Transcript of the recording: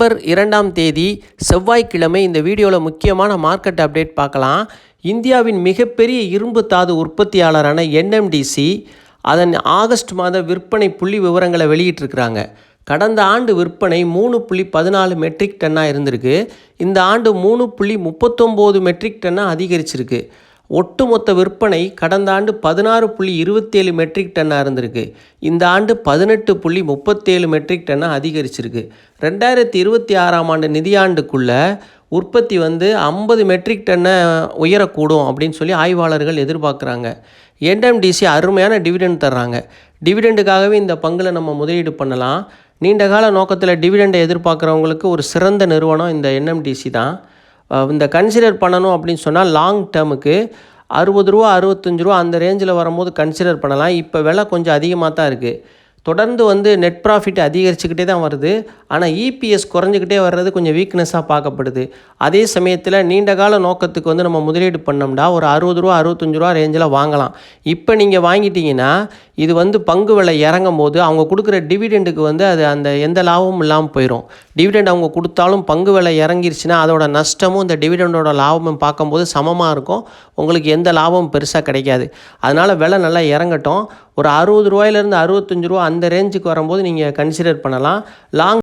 October இரண்டாம் தேதி செவ்வாய்க்கிழமை இந்த வீடியோவில் முக்கியமான மார்க்கெட் அப்டேட் பார்க்கலாம். இந்தியாவின் மிகப்பெரிய இரும்பு தாது உற்பத்தியாளரான என்எம்டிசி அதன் ஆகஸ்ட் மாத விற்பனை புள்ளி விவரங்களை வெளியிட்டிருக்கிறாங்க. கடந்த ஆண்டு விற்பனை மூணு புள்ளி பதினாலு மெட்ரிக் டன்னாக இருந்திருக்கு. இந்த ஆண்டு மூணு புள்ளி முப்பத்தொம்போது மெட்ரிக் டன்னாக அதிகரிச்சிருக்கு. ஒட்டுமொத்த விற்பனை கடந்த ஆண்டு பதினாறு புள்ளி இருபத்தேழு மெட்ரிக் டன்னாக இருந்திருக்கு. இந்த ஆண்டு பதினெட்டு புள்ளி முப்பத்தேழு மெட்ரிக் டன்னாக அதிகரிச்சிருக்கு. ரெண்டாயிரத்தி இருபத்தி ஆறாம் ஆண்டு நிதியாண்டுக்குள்ளே உற்பத்தி வந்து ஐம்பது மெட்ரிக் டன்னை உயரக்கூடும் அப்படின்னு சொல்லி ஆய்வாளர்கள் எதிர்பார்க்குறாங்க. என்எம்டிசி அருமையான டிவிடெண்ட் தர்றாங்க. டிவிடெண்டுக்காகவே இந்த பங்கில் நம்ம முதலீடு பண்ணலாம். நீண்ட கால நோக்கத்தில் டிவிடெண்டை எதிர்பார்க்குறவங்களுக்கு ஒரு சிறந்த நிறுவனம் இந்த என்எம்டிசி தான். இந்த கன்சிடர் பண்ணணும் அப்படின்னு சொன்னால் லாங் டேர்முக்கு அறுபது ரூபா அறுபத்தஞ்சு ரூபா அந்த ரேஞ்சில் வரும்போது கன்சிடர் பண்ணலாம். இப்போ விலை கொஞ்சம் அதிகமாக தான் இருக்குது தொடர்ந்து வந்து நெட் ப்ராஃபிட் அதிகரிச்சுக்கிட்டே தான் வருது. ஆனால் இபிஎஸ் குறைஞ்சிக்கிட்டே வர்றது கொஞ்சம் வீக்னஸாக பார்க்கப்படுது. அதே சமயத்தில் நீண்ட கால நோக்கத்துக்கு வந்து நம்ம முதலீடு பண்ணோம்னா ஒரு அறுபது ரூபா அறுபத்தஞ்சு ரூபா ரேஞ்சில் வாங்கலாம். இப்போ நீங்கள் வாங்கிட்டீங்கன்னா இது வந்து பங்கு விலை இறங்கும் போது அவங்க கொடுக்குற டிவிடெண்டுக்கு வந்து அது அந்த எந்த லாபமும் இல்லாமல் போயிடும் டிவிடெண்ட் அவங்க கொடுத்தாலும் பங்கு விலை இறங்கிருச்சுன்னா அதோட நஷ்டமும் இந்த டிவிடெண்டோட லாபமும் பார்க்கும்போது சமமாக இருக்கும். உங்களுக்கு எந்த லாபமும் பெருசாக கிடைக்காது. அதனால் விலை நல்லா இறங்கட்டும். ஒரு அறுபது ரூபாயிலேருந்து அறுபத்தஞ்சு ரூபா அந்த ரேஞ்சுக்கு வரும்போது நீங்கள் கன்சிடர் பண்ணலாம். லாங்